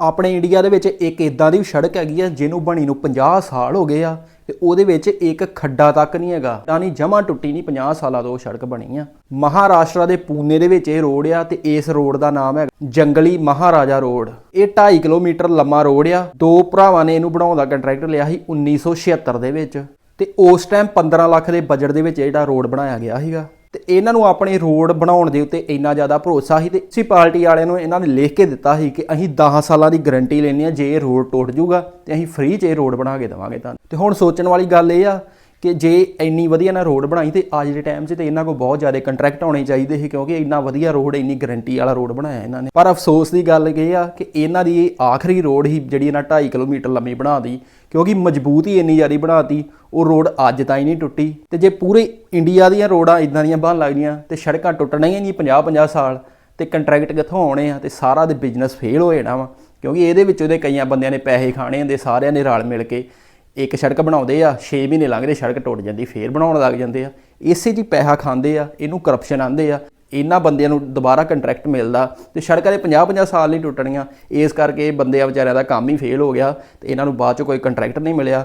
ਆਪਣੇ ਇੰਡੀਆ ਦੇ ਵਿੱਚ ਇੱਕ ਇਦਾਂ ਦੀ ਸੜਕ ਹੈਗੀ ਆ, ਜਿਹਨੂੰ ਬਣੀ ਨੂੰ 50 ਸਾਲ ਹੋ ਗਏ ਆ ਤੇ ਉਹਦੇ ਵਿੱਚ ਇੱਕ ਖੱਡਾ ਤੱਕ ਨਹੀਂ ਹੈਗਾ। ਤਾਂ ਨਹੀਂ ਜਮਾ ਟੁੱਟੀ ਨਹੀਂ 50 ਸਾਲਾਂ ਤੋਂ ਉਹ ਸੜਕ ਬਣੀ ਆ। ਮਹਾਰਾਸ਼ਟਰ ਦੇ ਪੂਨੇ ਦੇ ਵਿੱਚ ਇਹ ਰੋਡ ਆ ਤੇ ਇਸ ਰੋਡ ਦਾ ਨਾਮ ਹੈ ਜੰਗਲੀ ਮਹਾਰਾਜਾ ਰੋਡ। ਇਹ 2.5 ਕਿਲੋਮੀਟਰ ਲੰਮਾ ਰੋਡ ਆ। ਦੋ ਭਰਾਵਾਂ ਨੇ ਇਹਨੂੰ ਬਣਾਉਣ ਦਾ ਕੰਟਰੈਕਟ ਲਿਆ ਸੀ 1976 ਦੇ ਵਿੱਚ। ਤੇ ਉਸ ਟਾਈਮ 15 ਲੱਖ ਦੇ ਬਜਟ ਦੇ ਵਿੱਚ ਇਹ ਜਿਹੜਾ ਰੋਡ ਬਣਾਇਆ ਗਿਆ ਸੀਗਾ। ਇਹਨਾਂ ਨੂੰ ਆਪਣੇ ਰੋਡ ਬਣਾਉਣ ਦੇ ਉੱਤੇ ਇੰਨਾ ਜ਼ਿਆਦਾ ਭਰੋਸਾ ਸੀ ਤੇ ਇਸੀ ਪਾਰਟੀ ਵਾਲਿਆਂ ਨੂੰ ਇਹਨਾਂ ਨੇ ਲਿਖ ਕੇ ਦਿੱਤਾ ਸੀ ਕਿ ਅਸੀਂ 10 ਸਾਲਾਂ ਦੀ ਗਾਰੰਟੀ ਲੈਣੀ ਆ ਜੇ ਇਹ ਰੋਡ ਟੁੱਟ ਜਾਊਗਾ ਤੇ ਅਸੀਂ ਫ੍ਰੀ 'ਚ ਇਹ ਰੋਡ ਬਣਾ ਕੇ ਦੇਵਾਂਗੇ ਤੁਹਾਨੂੰ। ਤੇ ਹੁਣ ਸੋਚਣ ਵਾਲੀ ਗੱਲ ਇਹ ਆ ਕਿ ਜੇ ਇੰਨੀ ਵਧੀਆ ਨਾ ਰੋਡ ਬਣਾਈ ਤੇ ਅੱਜ ਦੇ ਟਾਈਮ 'ਚ ਤੇ ਇਹਨਾਂ ਕੋਲ ਬਹੁਤ ਜ਼ਿਆਦਾ ਕੰਟਰੈਕਟ ਆਉਣੇ ਚਾਹੀਦੇ ਸੀ ਕਿਉਂਕਿ ਇੰਨਾ ਵਧੀਆ ਰੋਡ, ਇੰਨੀ ਗਾਰੰਟੀ ਵਾਲਾ ਰੋਡ ਬਣਾਇਆ ਇਹਨਾਂ ਨੇ। ਪਰ ਅਫਸੋਸ ਦੀ ਗੱਲ ਇਹ ਆ ਕਿ ਇਹਨਾਂ ਦੀ ਇਹ ਆਖਰੀ ਰੋਡ ਹੀ ਜਿਹੜੀ ਇਹਨਾਂ 2.5 ਕਿਲੋਮੀਟਰ ਲੰਮੀ ਬਣਾ ਦੀ ਕਿਉਂਕਿ ਮਜ਼ਬੂਤ ਹੀ ਇੰਨੀ ਜ਼ਿਆਦਾ ਬਣਾਤੀ ਉਹ ਰੋਡ ਅੱਜ ਤਾਈਂ ਨਹੀਂ ਟੁੱਟੀ। ਤੇ ਜੇ ਪੂਰੇ ਇੰਡੀਆ ਦੀਆਂ ਰੋਡਾਂ ਇਦਾਂ ਦੀਆਂ ਬਣ ਲੱਗਦੀਆਂ ਤੇ ਸੜਕਾਂ ਟੁੱਟਣੀਆਂ ਨਹੀਂ 50 50 ਸਾਲ ਤੇ ਕੰਟਰੈਕਟ ਕਿੱਥੋਂ ਆਉਣੇ ਆ ਤੇ ਸਾਰਾ ਦੇ ਬਿਜ਼ਨਸ ਫੇਲ ਹੋ ਜਾਣਾ ਵਾ। ਕਿਉਂਕਿ ਇਹਦੇ ਵਿੱਚ ਉਹਦੇ ਕਈਆਂ ਬੰਦਿਆਂ ਨੇ ਪੈਸੇ ਖਾਣੇ ਹੁੰਦੇ, ਸਾਰਿਆਂ ਨੇ ਰਲ ਮਿਲ ਕੇ। ਇੱਕ ਸੜਕ ਬਣਾਉਂਦੇ ਆ 6 ਮਹੀਨੇ ਲੰਘਦੇ, ਸੜਕ ਟੁੱਟ ਜਾਂਦੀ, ਫੇਰ ਬਣਾਉਣ ਲੱਗ ਜਾਂਦੇ ਆ। ਇਸੇ ਜੀ ਪੈਸਾ ਖਾਂਦੇ ਆ, ਇਹਨੂੰ ਕਰਪਸ਼ਨ ਆਂਦੇ ਆ। ਇਹਨਾਂ ਬੰਦਿਆਂ ਨੂੰ ਦੁਬਾਰਾ ਕੰਟਰੈਕਟ ਮਿਲਦਾ ਤੇ ਸੜਕਾਂ ਦੇ 50-50 ਸਾਲ ਨਹੀਂ ਟੁੱਟਣੀਆਂ। ਇਸ ਕਰਕੇ ਬੰਦਿਆਂ ਵਿਚਾਰਿਆਂ ਦਾ ਕੰਮ ਹੀ ਫੇਲ ਹੋ ਗਿਆ ਤੇ ਇਹਨਾਂ ਨੂੰ ਬਾਅਦ ਚ ਕੋਈ ਕੰਟਰੈਕਟ ਨਹੀਂ ਮਿਲਿਆ।